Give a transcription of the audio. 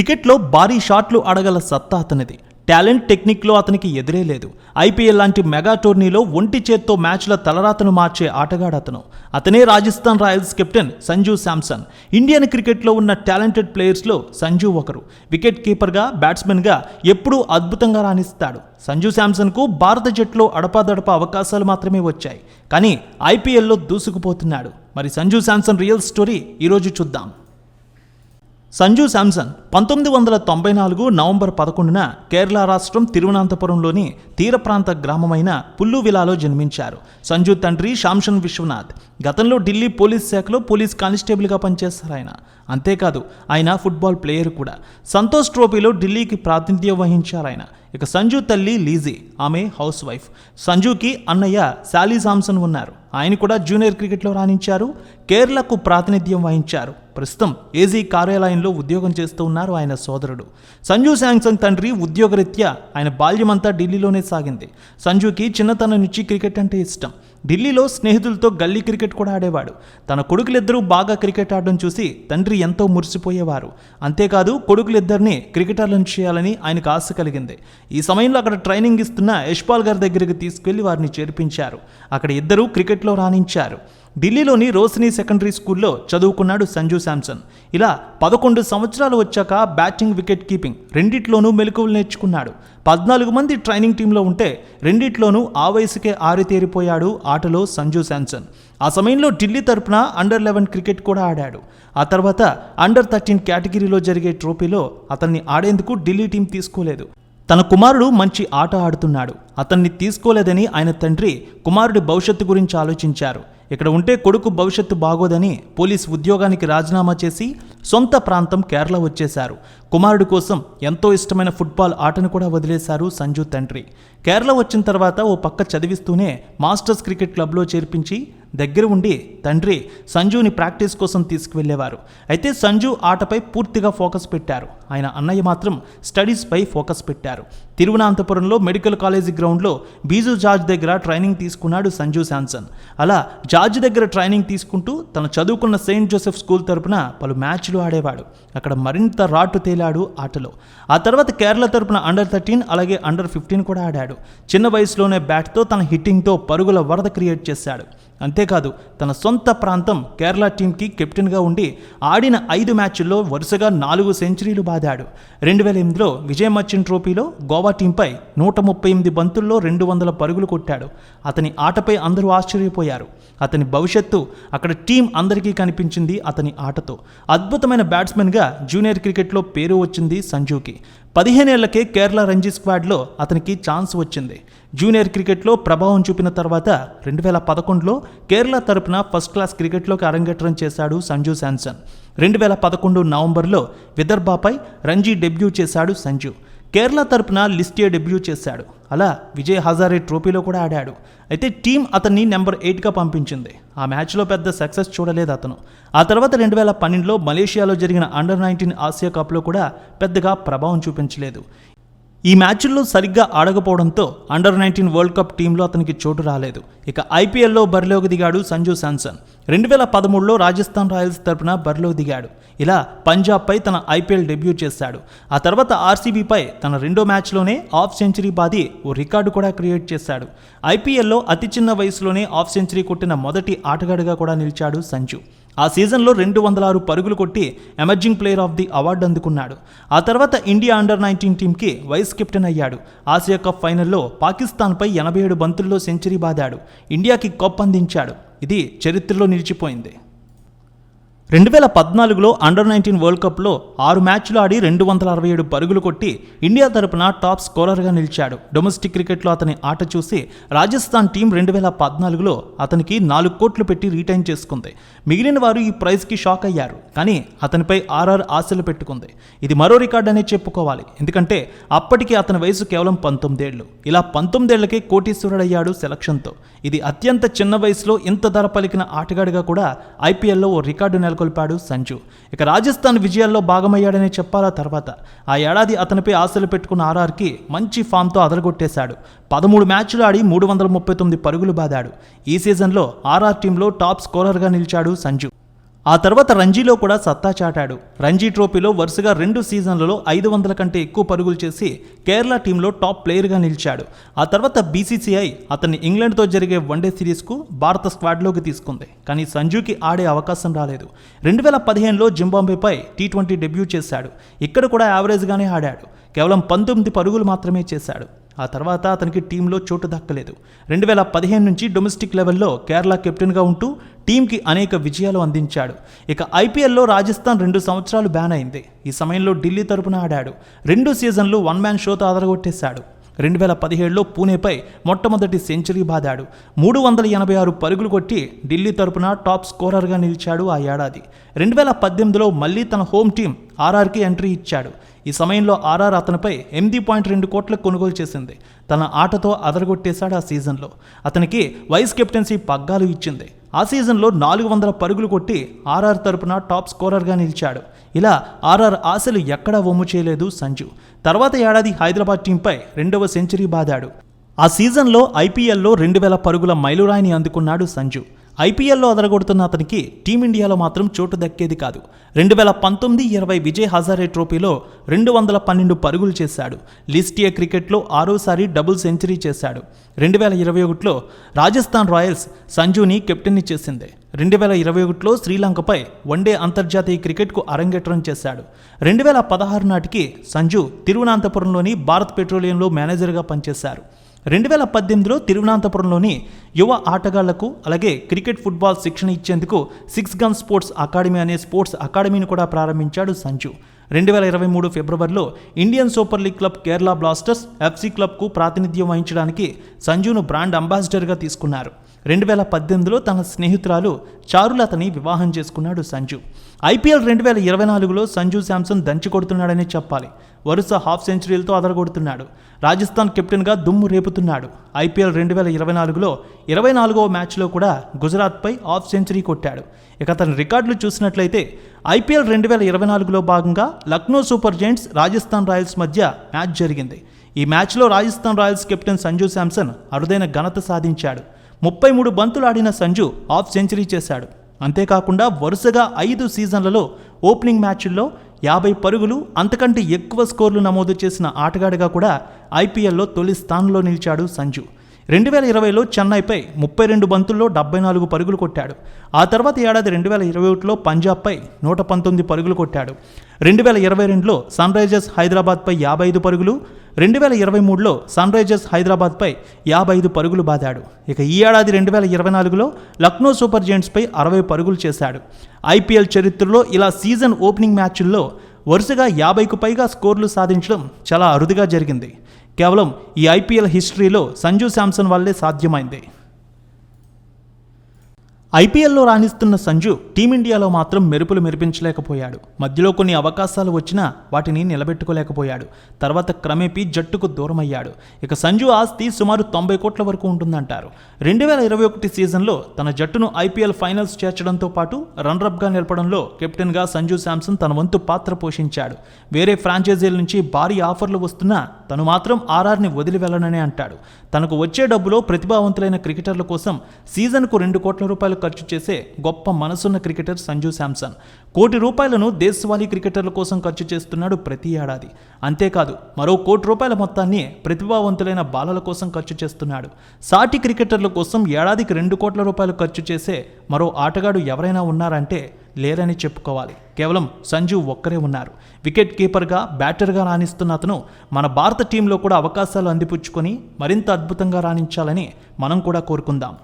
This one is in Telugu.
క్రికెట్లో భారీ షాట్లు అడగల సత్తా అతనిది. టాలెంట్ టెక్నిక్లో అతనికి ఎదురే లేదు. ఐపీఎల్ లాంటి మెగా టోర్నీలో ఒంటి చేత్తో మ్యాచ్ల తలరాతను మార్చే ఆటగాడు అతను అతనే Rajasthan Royals captain Sanju Samson. Indian క్రికెట్లో ఉన్న టాలెంటెడ్ ప్లేయర్స్లో సంజు ఒకరు. వికెట్ కీపర్గా బ్యాట్స్మెన్గా ఎప్పుడూ అద్భుతంగా రాణిస్తాడు. సంజు శాంసన్కు భారత జట్టులో అడపాదడపా అవకాశాలు మాత్రమే వచ్చాయి. కానీ ఐపీఎల్లో దూసుకుపోతున్నాడు. మరి సంజు శాంసన్ రియల్ స్టోరీ ఈరోజు చూద్దాం. సంజు శాంసన్ పంతొమ్మిది వందల తొంభై నాలుగు నవంబర్ పదకొండున కేరళ రాష్ట్రం తిరువనంతపురంలోని తీర ప్రాంత గ్రామమైన పుల్లువిలాలో జన్మించారు. సంజు తండ్రి శాంసన్ విశ్వనాథ్. గతంలో ఢిల్లీ పోలీస్ శాఖలో పోలీస్ కానిస్టేబుల్గా పనిచేస్తారు ఆయన. అంతేకాదు ఆయన ఫుట్బాల్ ప్లేయర్ కూడా. సంతోష్ ట్రోఫీలో ఢిల్లీకి ప్రాతినిధ్యం వహించారు ఆయన. ఇక సంజు తల్లి లీజీ ఆమె హౌస్ వైఫ్ సంజుకి అన్నయ్య శాలీ సామ్సన్ ఉన్నారు. ఆయన కూడా జూనియర్ క్రికెట్లో రాణించారు. కేరళకు ప్రాతినిధ్యం వహించారు. ప్రస్తుతం ఏజీ కార్యాలయంలో ఉద్యోగం చేస్తూ ఉన్నారు ఆయన సోదరుడు. సంజు శాంసంగ్ తండ్రి ఉద్యోగరీత్యా ఆయన బాల్యమంతా ఢిల్లీలోనే సాగింది. సంజుకి చిన్నతనం నుంచి క్రికెట్ అంటే ఇష్టం. ఢిల్లీలో స్నేహితులతో గల్లీ క్రికెట్ కూడా ఆడేవాడు. తన కొడుకులిద్దరూ బాగా క్రికెట్ ఆడడం చూసి తండ్రి ఎంతో మురిసిపోయేవారు. అంతేకాదు కొడుకులిద్దరిని క్రికెటర్లను చేయాలని ఆయనకు ఆశ కలిగింది. ఈ సమయంలో అక్కడ ట్రైనింగ్ ఇస్తున్న యశ్పాల్ గారి దగ్గరికి తీసుకెళ్ళి వారిని చేర్పించారు. అక్కడ ఇద్దరూ క్రికెట్లో రాణించారు. ఢిల్లీలోని రోసినీ సెకండరీ స్కూల్లో చదువుకున్నాడు సంజు శాంసన్. ఇలా పదకొండు సంవత్సరాలు వచ్చాక బ్యాటింగ్ వికెట్ కీపింగ్ రెండిట్లోనూ మెలకువలు నేర్చుకున్నాడు. పద్నాలుగు మంది ట్రైనింగ్ టీంలో ఉంటే రెండిట్లోనూ ఆ వయసుకే ఆరితేరిపోయాడు ఆటలో సంజు శాంసన్. ఆ సమయంలో ఢిల్లీ తరపున అండర్ లెవెన్ క్రికెట్ కూడా ఆడాడు. ఆ తర్వాత అండర్ థర్టీన్ కేటగిరీలో జరిగే ట్రోఫీలో అతన్ని ఆడేందుకు ఢిల్లీ టీం తీసుకోలేదు. తన కుమారుడు మంచి ఆట ఆడుతున్నాడు. అతన్ని తీసుకోలేదని ఆయన తండ్రి కుమారుడి భవిష్యత్తు గురించి ఆలోచించారు. ఇక్కడ ఉంటే కొడుకు భవిష్యత్తు బాగోదని పోలీస్ ఉద్యోగానికి రాజీనామా చేసి సొంత ప్రాంతం కేరళ వచ్చేశారు. కుమారుడు కోసం ఎంతో ఇష్టమైన ఫుట్బాల్ ఆటను కూడా వదిలేశారు సంజు తండ్రి. కేరళ వచ్చిన తర్వాత ఓ పక్క చదివిస్తూనే మాస్టర్స్ క్రికెట్ క్లబ్లో చేర్పించి దగ్గర ఉండి తండ్రి సంజుని ప్రాక్టీస్ కోసం తీసుకువెళ్ళేవారు. అయితే సంజు ఆటపై పూర్తిగా ఫోకస్ పెట్టారు. ఆయన అన్నయ్య మాత్రం స్టడీస్పై ఫోకస్ పెట్టారు. తిరువనంతపురంలో మెడికల్ కాలేజీ గ్రౌండ్లో బీజు జార్జ్ దగ్గర ట్రైనింగ్ తీసుకున్నాడు సంజు శాంసన్. అలా జార్జ్ దగ్గర ట్రైనింగ్ తీసుకుంటూ తను చదువుకున్న సెయింట్ జోసెఫ్ స్కూల్ తరపున పలు మ్యాచ్లు ఆడేవాడు. అక్కడ మరింత రాటు తేలాడు ఆటలో. ఆ తర్వాత కేరళ తరపున అండర్ థర్టీన్ అలాగే అండర్ ఫిఫ్టీన్ కూడా ఆడాడు. చిన్న వయసులోనే బ్యాట్తో తన హిట్టింగ్తో పరుగుల వరద క్రియేట్ చేశాడు. అంతేకాదు తన సొంత ప్రాంతం కేరళ టీంకి కెప్టెన్గా ఉండి ఆడిన ఐదు మ్యాచ్ల్లో వరుసగా నాలుగు సెంచరీలు బాదాడు. రెండు వేల ఎనిమిదిలో విజయ్ మర్చెంట్ ట్రోఫీలో గోవా టీంపై నూట ముప్పై ఎనిమిది బంతుల్లో రెండు వందల పరుగులు కొట్టాడు. అతని ఆటపై అందరూ ఆశ్చర్యపోయారు. అతని భవిష్యత్తు అక్కడ టీం అందరికీ కనిపించింది అతని ఆటతో. అద్భుతమైన బ్యాట్స్మెన్గా జూనియర్ క్రికెట్లో పేరు వచ్చింది సంజుకి. పదిహేనేళ్ళకే కేరళ రంజీ స్క్వాడ్లో అతనికి ఛాన్స్ వచ్చింది. జూనియర్ క్రికెట్లో ప్రభావం చూపిన తర్వాత రెండు వేల పదకొండులో కేరళ తరపున ఫస్ట్ క్లాస్ క్రికెట్లోకి అరంగేట్రం చేశాడు సంజు శాంసన్. రెండు వేల పదకొండు నవంబర్లో విదర్భాపై రంజీ డెబ్యూ చేశాడు సంజు. కేరళ తరపున లిస్టియా డెబ్యూ చేశాడు. అలా విజయ్ హజారే ట్రోఫీలో కూడా ఆడాడు. అయితే టీం అతన్ని నెంబర్ ఎయిట్గా పంపించింది. ఆ మ్యాచ్లో పెద్ద సక్సెస్ చూడలేదు అతను. ఆ తర్వాత రెండు వేల పన్నెండులో మలేషియాలో జరిగిన అండర్ నైన్టీన్ ఆసియా కప్లో కూడా పెద్దగా ప్రభావం చూపించలేదు. ఈ మ్యాచ్ల్లో సరిగ్గా ఆడకపోవడంతో అండర్ నైన్టీన్ వరల్డ్ కప్ టీంలో అతనికి చోటు రాలేదు. ఇక ఐపీఎల్లో బరిలోకి దిగాడు సంజు శాంసన్. రెండు వేల పదమూడులో రాజస్థాన్ రాయల్స్ తరపున బరిలో దిగాడు. ఇలా పంజాబ్పై తన ఐపీఎల్ డెబ్యూ చేశాడు. ఆ తర్వాత ఆర్సీబీపై తన రెండో మ్యాచ్లోనే హాఫ్ సెంచరీ బాది ఓ రికార్డు కూడా క్రియేట్ చేశాడు. ఐపీఎల్లో అతి చిన్న వయసులోనే హాఫ్ సెంచరీ కొట్టిన మొదటి ఆటగాడిగా కూడా నిలిచాడు సంజు. ఆ సీజన్లో రెండు వందల ఆరు పరుగులు కొట్టి emerging player of the award అందుకున్నాడు. ఆ తర్వాత ఇండియా అండర్ నైన్టీన్ టీంకి వైస్ కెప్టెన్ అయ్యాడు. ఆసియా కప్ ఫైనల్లో పాకిస్తాన్పై ఎనభై ఏడు బంతుల్లో సెంచరీ బాదాడు. ఇండియాకి కప్ అందించాడు. ఇది చరిత్రలో నిలిచిపోయింది. రెండు వేల పద్నాలుగులో అండర్ నైన్టీన్ వరల్డ్ కప్లో ఆరు మ్యాచ్లు ఆడి రెండు వందల అరవై ఏడు పరుగులు కొట్టి ఇండియా తరపున టాప్ స్కోరర్గా నిలిచాడు. డొమెస్టిక్ క్రికెట్లో అతని ఆట చూసి రాజస్థాన్ టీం రెండు వేల పద్నాలుగులో అతనికి నాలుగు కోట్లు పెట్టి రీటైన్ చేసుకుంది. మిగిలిన వారు ఈ ప్రైజ్కి షాక్ అయ్యారు. కానీ అతనిపై ఆర్ఆర్ ఆశలు పెట్టుకుంది. ఇది మరో రికార్డ్ అనే చెప్పుకోవాలి. ఎందుకంటే అప్పటికి అతని వయసు కేవలం పంతొమ్మిదేళ్ళు ఇలా పంతొమ్మిదేళ్ళకే కోటీశ్వరుడయ్యాడు సెలక్షన్తో. ఇది అత్యంత చిన్న వయసులో ఇంత ధర పలికిన ఆటగాడిగా కూడా ఐపీఎల్లో ఓ రికార్డు నెలకొల్పాడు సంజు. ఇక రాజస్థాన్ విజయాల్లో భాగమయ్యాడనే చెప్పాలా తర్వాత. ఆ ఏడాది అతనిపై ఆశలు పెట్టుకున్న ఆర్ఆర్కి మంచి ఫామ్తో అదరగొట్టేశాడు. పదమూడు మ్యాచ్లు ఆడి మూడు వందల ముప్పై తొమ్మిది పరుగులు బాదాడు. ఈ సీజన్లో ఆర్ఆర్ టీంలో టాప్ స్కోరర్గా నిలిచాడు సంజు. ఆ తర్వాత రంజీలో కూడా సత్తా చాటాడు. రంజీ ట్రోఫీలో వరుసగా రెండు సీజన్లలో ఐదు వందల కంటే ఎక్కువ పరుగులు చేసి కేరళ టీంలో టాప్ ప్లేయర్గా నిలిచాడు. ఆ తర్వాత బీసీసీఐ అతన్ని ఇంగ్లాండ్తో జరిగే వన్డే సిరీస్కు భారత స్క్వాడ్లోకి తీసుకుంది. కానీ సంజుకి ఆడే అవకాశం రాలేదు. రెండు వేల పదిహేనులో జింబాంబేపై టీ ట్వంటీ డెబ్యూ చేశాడు. ఇక్కడ కూడా యావరేజ్గానే ఆడాడు. కేవలం పంతొమ్మిది పరుగులు మాత్రమే చేశాడు. ఆ తర్వాత అతనికి టీంలో చోటు దక్కలేదు. రెండు వేల పదిహేను నుంచి డొమెస్టిక్ లెవెల్లో కేరళ కెప్టెన్గా ఉంటూ టీంకి అనేక విజయాలు అందించాడు. ఇక ఐపీఎల్లో రాజస్థాన్ రెండు సంవత్సరాలు బ్యాన్ అయింది. ఈ సమయంలో ఢిల్లీ తరపున ఆడాడు. రెండు సీజన్లు వన్ మ్యాన్ షోతో అదరగొట్టేశాడు. రెండు వేల పదిహేడులో పూణేపై మొట్టమొదటి సెంచరీ బాదాడు. మూడు వందల ఎనభై ఆరు పరుగులు కొట్టి ఢిల్లీ తరపున టాప్ స్కోరర్గా నిలిచాడు ఆ ఏడాది. రెండు వేల పద్దెనిమిదిలో మళ్ళీ తన హోమ్ టీం ఆర్ఆర్కి ఎంట్రీ ఇచ్చాడు. ఈ సమయంలో ఆర్ఆర్ అతనిపై ఎనిమిది పాయింట్ రెండు కోట్లకు కొనుగోలు చేసింది. తన ఆటతో అదరగొట్టేశాడు ఆ సీజన్లో. అతనికి వైస్ కెప్టెన్సీ పగ్గాలు ఇచ్చింది. ఆ సీజన్లో నాలుగు వందల పరుగులు కొట్టి ఆర్ఆర్ తరపున టాప్ స్కోరర్గా నిలిచాడు. ఇలా ఆర్ఆర్ ఆశలు ఎక్కడా ఒమ్ము చేయలేదు సంజు. తర్వాత ఏడాది హైదరాబాద్ టీంపై రెండవ సెంచరీ బాదాడు. ఆ సీజన్లో ఐపీఎల్లో రెండు వేల పరుగుల మైలురాయిని అందుకున్నాడు సంజు. ఐపీఎల్లో అదరగొడుతున్న అతనికి టీమిండియాలో మాత్రం చోటు దక్కేది కాదు. రెండు వేల పంతొమ్మిది ఇరవై విజయ్ హజారే ట్రోఫీలో రెండు వందల పన్నెండు పరుగులు చేశాడు. లిస్ట్ ఏ క్రికెట్లో ఆరోసారి డబుల్ సెంచరీ చేశాడు. రెండు వేల ఇరవై ఒకటిలో రాజస్థాన్ రాయల్స్ సంజుని కెప్టెన్ని చేసింది. రెండు వేల ఇరవై ఒకటిలో శ్రీలంకపై వన్డే అంతర్జాతీయ క్రికెట్కు అరంగేట్రం చేశాడు. రెండు వేల పదహారు నాటికి సంజు తిరువనంతపురంలోని భారత్ పెట్రోలియంలో మేనేజర్గా పనిచేశారు. రెండు వేల పద్దెనిమిదిలో తిరువనంతపురంలోని యువ ఆటగాళ్ళకు అలాగే క్రికెట్ ఫుట్బాల్ శిక్షణ ఇచ్చేందుకు సిక్స్ గన్ స్పోర్ట్స్ అకాడమీ అనే స్పోర్ట్స్ అకాడమీని కూడా ప్రారంభించాడు సంజు రెండు వేల ఇరవై మూడు ఫిబ్రవరిలో Indian Super League club Kerala Blasters FC క్లబ్కు ప్రాతినిధ్యం వహించడానికి సంజును బ్రాండ్ అంబాసిడర్గా తీసుకున్నారు. రెండు వేల పద్దెనిమిదిలో తన స్నేహితురాలు చారులతని వివాహం చేసుకున్నాడు సంజు. ఐపీఎల్ రెండు వేల ఇరవై నాలుగులో సంజు శాంసన్ దంచి కొడుతున్నాడనే చెప్పాలి. వరుస హాఫ్ సెంచరీలతో అదరగొడుతున్నాడు. రాజస్థాన్ కెప్టెన్గా దుమ్ము రేపుతున్నాడు. ఐపీఎల్ రెండు వేల ఇరవై నాలుగులో ఇరవై నాలుగవ మ్యాచ్లో కూడా గుజరాత్పై హాఫ్ సెంచరీ కొట్టాడు. ఇక అతని రికార్డులు చూసినట్లయితే ఐపీఎల్ రెండు వేల ఇరవై నాలుగులో భాగంగా Lucknow Super Giants Rajasthan Royals మధ్య మ్యాచ్ జరిగింది. ఈ మ్యాచ్లో రాజస్థాన్ రాయల్స్ కెప్టెన్ సంజు శాంసన్ అరుదైన ఘనత సాధించాడు. ముప్పై మూడు బంతులు ఆడిన సంజు హాఫ్ సెంచరీ చేశాడు. అంతేకాకుండా వరుసగా ఐదు సీజన్లలో ఓపెనింగ్ మ్యాచ్ల్లో యాభై పరుగులు అంతకంటే ఎక్కువ స్కోర్లు నమోదు చేసిన ఆటగాడిగా కూడా ఐపీఎల్లో తొలి స్థానంలో నిలిచాడు సంజు. రెండు వేల ఇరవైలో చెన్నైపై ముప్పై రెండు బంతుల్లో డెబ్బై నాలుగు పరుగులు కొట్టాడు. ఆ తర్వాత ఏడాది రెండు వేల ఇరవై ఒకటిలో పంజాబ్పై నూట పంతొమ్మిది పరుగులు కొట్టాడు. రెండు వేల ఇరవై రెండులో సన్ రైజర్స్ హైదరాబాద్పై యాభై ఐదు పరుగులు రెండు వేల ఇరవై మూడులో సన్ రైజర్స్ హైదరాబాద్పై యాభై ఐదు పరుగులు బాదాడు. ఇక ఈ ఏడాది రెండు వేల ఇరవై నాలుగులో లక్నో సూపర్ జెయింట్స్పై అరవై పరుగులు చేశాడు. ఐపీఎల్ చరిత్రలో ఇలా సీజన్ ఓపెనింగ్ మ్యాచ్ల్లో వరుసగా యాభైకు పైగా స్కోర్లు సాధించడం చాలా అరుదుగా జరిగింది. కేవలం ఈ ఐపీఎల్ హిస్టరీలో సంజు శాంసన్ వల్లే సాధ్యమైంది. ఐపీఎల్లో రాణిస్తున్న సంజు టీమిండియాలో మాత్రం మెరుపులు మెరిపించలేకపోయాడు. మధ్యలో కొన్ని అవకాశాలు వచ్చినా వాటిని నిలబెట్టుకోలేకపోయాడు. తర్వాత క్రమేపీ జట్టుకు దూరమయ్యాడు. ఇక సంజు ఆస్తి సుమారు తొంభై కోట్ల వరకు ఉంటుందంటారు. రెండు వేల ఇరవై ఒకటి సీజన్లో తన జట్టును ఐపీఎల్ ఫైనల్స్ చేర్చడంతో పాటు రన్రప్గా నిలపడంలో కెప్టెన్గా సంజు శాంసన్ తన వంతు పాత్ర పోషించాడు. వేరే ఫ్రాంచైజీల నుంచి భారీ ఆఫర్లు వస్తున్నా తను మాత్రం ఆర్ఆర్ని వదిలి వెళ్ళననే అంటాడు. తనకు వచ్చే డబ్బులో ప్రతిభావంతులైన క్రికెటర్ల కోసం సీజన్కు రెండు కోట్ల రూపాయలు ఖర్చు చేసే గొప్ప మనసున్న క్రికెటర్ సంజు శాంసన్. కోటి రూపాయలను దేశవాళీ క్రికెటర్ల కోసం ఖర్చు చేస్తున్నాడు ప్రతి ఏడాది. అంతేకాదు మరో కోటి రూపాయల మొత్తాన్ని ప్రతిభావంతులైన బాలల కోసం ఖర్చు చేస్తున్నాడు. సాటి క్రికెటర్ల కోసం ఏడాదికి రెండు కోట్ల రూపాయలు ఖర్చు చేసే మరో ఆటగాడు ఎవరైనా ఉన్నారంటే లేరని చెప్పుకోవాలి. కేవలం సంజు ఒక్కరే ఉన్నారు. వికెట్ కీపర్గా బ్యాటర్గా రాణిస్తున్న అతను మన భారత టీంలో కూడా అవకాశాలు అందిపుచ్చుకొని మరింత అద్భుతంగా రాణించాలని మనం కూడా కోరుకుందాం.